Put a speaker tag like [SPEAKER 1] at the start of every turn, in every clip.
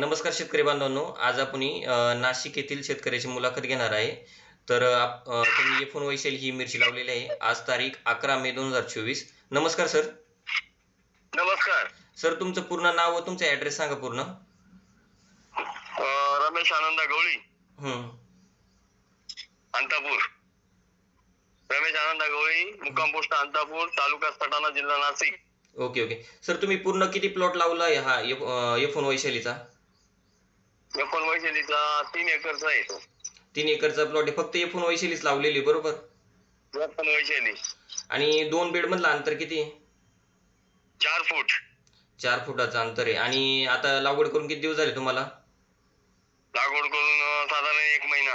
[SPEAKER 1] नमस्कार शेतकरी बांधवांनो. आज आपण नाशिक येथील शेतकऱ्याची मुलाखत घेणार आहे. तर त्यांनी एफोन वैशाली ही मिरची लावलेली आहे. आज तारीख अकरा मे दोन हजार चोवीस. नमस्कार सर.
[SPEAKER 2] नमस्कार.
[SPEAKER 1] सर तुमचं पूर्ण नाव व तुमचा ॲड्रेस सांगा पूर्ण.
[SPEAKER 2] रमेश आनंदा गवळी.
[SPEAKER 1] हं.
[SPEAKER 2] अंतापूर. रमेश आनंदा गवळी मुक्काम पोस्ट अंतापूर तालुका सटाणा जिल्हा नाशिक.
[SPEAKER 1] Okay okay. सर तुम्ही पूर्ण किती प्लॉट लावला आहे हा एफोन वैशालीचा?
[SPEAKER 2] एकोण वैशालीचा तीन एकरचा आहे तो.
[SPEAKER 1] तीन एकरचा प्लॉट आहे. फक्त एफोन वैशालीच लावलेली बरोबर?
[SPEAKER 2] एकोण वैशाली.
[SPEAKER 1] आणि दोन बेडमधलं अंतर किती आहे?
[SPEAKER 2] चार फूट.
[SPEAKER 1] चार फुटाचं अंतर आहे. आणि आता लागवड करून किती दिवस झाले तुम्हाला?
[SPEAKER 2] लागवड करून अं, साधारण एक महिना.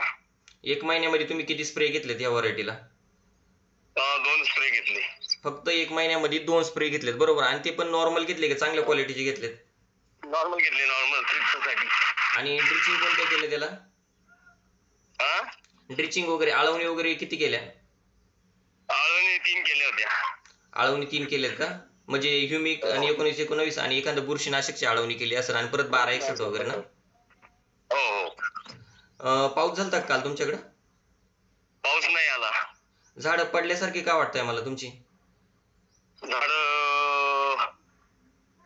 [SPEAKER 1] एक महिन्यामध्ये तुम्ही किती स्प्रे घेतलेत या व्हरायटीला?
[SPEAKER 2] अं, दोन स्प्रे घेतले.
[SPEAKER 1] फक्त एक महिन्यामध्ये दोन स्प्रे घेतलेत बरोबर? आणि ते पण नॉर्मल घेतले का? चांगल्या क्वालिटीचे घेतलेत?
[SPEAKER 2] नॉर्मल घेतले नॉर्मल
[SPEAKER 1] आणि ड्रिचिंग कोणत्या केलं त्याला?
[SPEAKER 2] हा
[SPEAKER 1] ड्रिचिंग वगैरे आळवणी वगैरे किती केल्या?
[SPEAKER 2] आळूने तीन केल्या होत्या.
[SPEAKER 1] आळवणी तीन केलेत का? म्हणजे ह्युमिक आणि एकोणीस एकोणवीस आणि एखादं बुरशीनाशकची आळवणी केली असेल आणि परत बारा एकसष्ट वगैरे ना?
[SPEAKER 2] हो हो.
[SPEAKER 1] अं, पाऊस झालता का काल तुमच्याकडं?
[SPEAKER 2] पाऊस नाही आला.
[SPEAKER 1] झाडं पडल्यासारखी का वाटतंय मला तुमची?
[SPEAKER 2] झाड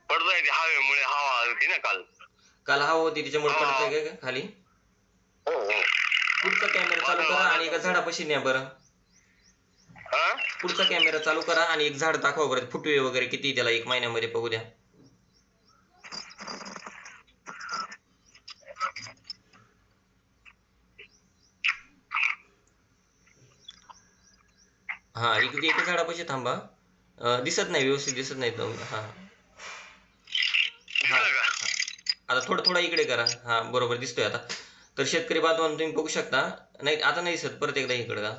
[SPEAKER 2] पडतोय ते हवेमुळे हवा. होती ना काल.
[SPEAKER 1] काल हवा होती त्याच्यामुळे
[SPEAKER 2] हा.
[SPEAKER 1] पडतंय का खाली?
[SPEAKER 2] हो हो.
[SPEAKER 1] पुढचा कॅमेरा चालू करा आणि एका झाडापाशी न्या बरं.
[SPEAKER 2] हा?
[SPEAKER 1] पुढचा कॅमेरा चालू करा आणि एक झाड दाखवा बरं फुटवे वगैरे किती त्याला एक महिन्यामध्ये बघू द्या. हा एक एका झाडापाशी थांबा. अं, दिसत नाही व्यवस्थित दिसत नाही. तो. हा
[SPEAKER 2] दिसलं का
[SPEAKER 1] आता थोडं थोडं इकडे करा. हा बरोबर दिसतोय आता. तर शेतकरी बांधवांना तुम्ही बघू शकता. नाही आता नाही दिसत. परत एकदा इकडे का?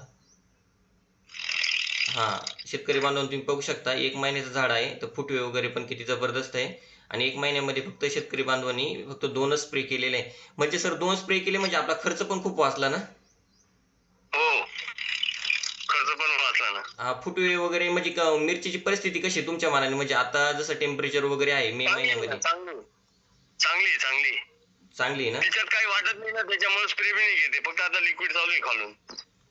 [SPEAKER 1] हा शेतकरी बांधवांना तुम्ही बघू शकता. एक महिन्याचं झाड आहे. तर फुटवे वगैरे पण किती जबरदस्त आहे. आणि एक महिन्यामध्ये फक्त शेतकरी बांधवांनी फक्त दोनच स्प्रे केलेले आहे. म्हणजे सर दोन स्प्रे केले म्हणजे आपला खर्च पण खूप वाचला ना?
[SPEAKER 2] हो. खर्च पण वाचला ना.
[SPEAKER 1] हा फुटवे वगैरे म्हणजे मिरचीची परिस्थिती कशी तुमच्या मनाने? म्हणजे आता जसं टेम्परेचर वगैरे आहे मे महिन्यामध्ये.
[SPEAKER 2] चांगली आहे. चांगली आहे, चांगली आहे.
[SPEAKER 1] ना?
[SPEAKER 2] तिच्यात काही वाटत नाही ना त्याच्यामुळे स्प्रे बी नाही घेते फक्त आता लिक्विड चालू आहे खालून.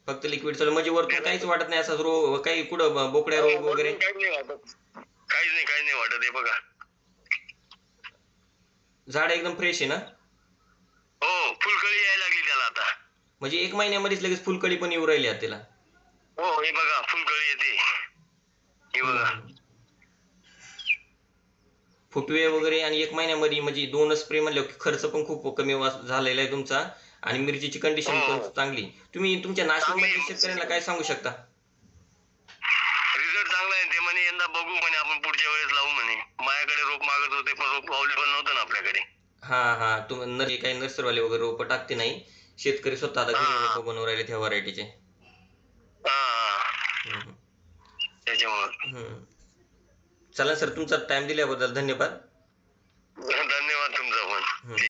[SPEAKER 1] फक्त लिक्विड चालू म्हणजे वरतून काहीच वाटत नाही असं रोग काही कुठं ब- बोकड्या रोग वगैरे?
[SPEAKER 2] काहीच नाही वाटत. काहीच नाही काहीच नाही वाटत हे बघा.
[SPEAKER 1] झाड एकदम फ्रेश आहे ना?
[SPEAKER 2] हो फुलकळी यायला लागली त्याला आता.
[SPEAKER 1] म्हणजे एक महिन्यामध्येच लगेच फुलकळी पण येऊ राहिली त्याला
[SPEAKER 2] हो हे बघा फुलकळी येते. हे बघा.
[SPEAKER 1] फुटवे वगैरे आणि एक महिन्यामध्ये म्हणजे दोन स्प्रे म्हणले खर्च पण खूप कमी झालेला आहे तुमचा. आणि मिरचीची कंडिशन पण
[SPEAKER 2] हो.
[SPEAKER 1] चांगली. तुम्ही तुमच्या नाशिकमध्ये
[SPEAKER 2] चांगली.
[SPEAKER 1] शेतकऱ्यांना काय सांगू शकता?
[SPEAKER 2] रिझल्ट चांगला आहे ते म्हणे यंदा बघू म्हणे आपण पुढच्या वेळेस लावू म्हणे. माझ्याकडे रोप मागत होते पण रोप अवेलेबल नव्हतं ना आपल्याकडे.
[SPEAKER 1] हा हा. तुम नर काही नर्सरवाले वगैरे रोपं टाकते नाही. शेतकरी स्वतः आता घरी. रोपं बनवून राहिले त्या व्हरायटीचे
[SPEAKER 2] हा त्याच्यामुळे.
[SPEAKER 1] चला सर तुमचा टाइम दिल्याबद्दल धन्यवाद.
[SPEAKER 2] धन्यवाद तुमचा पण.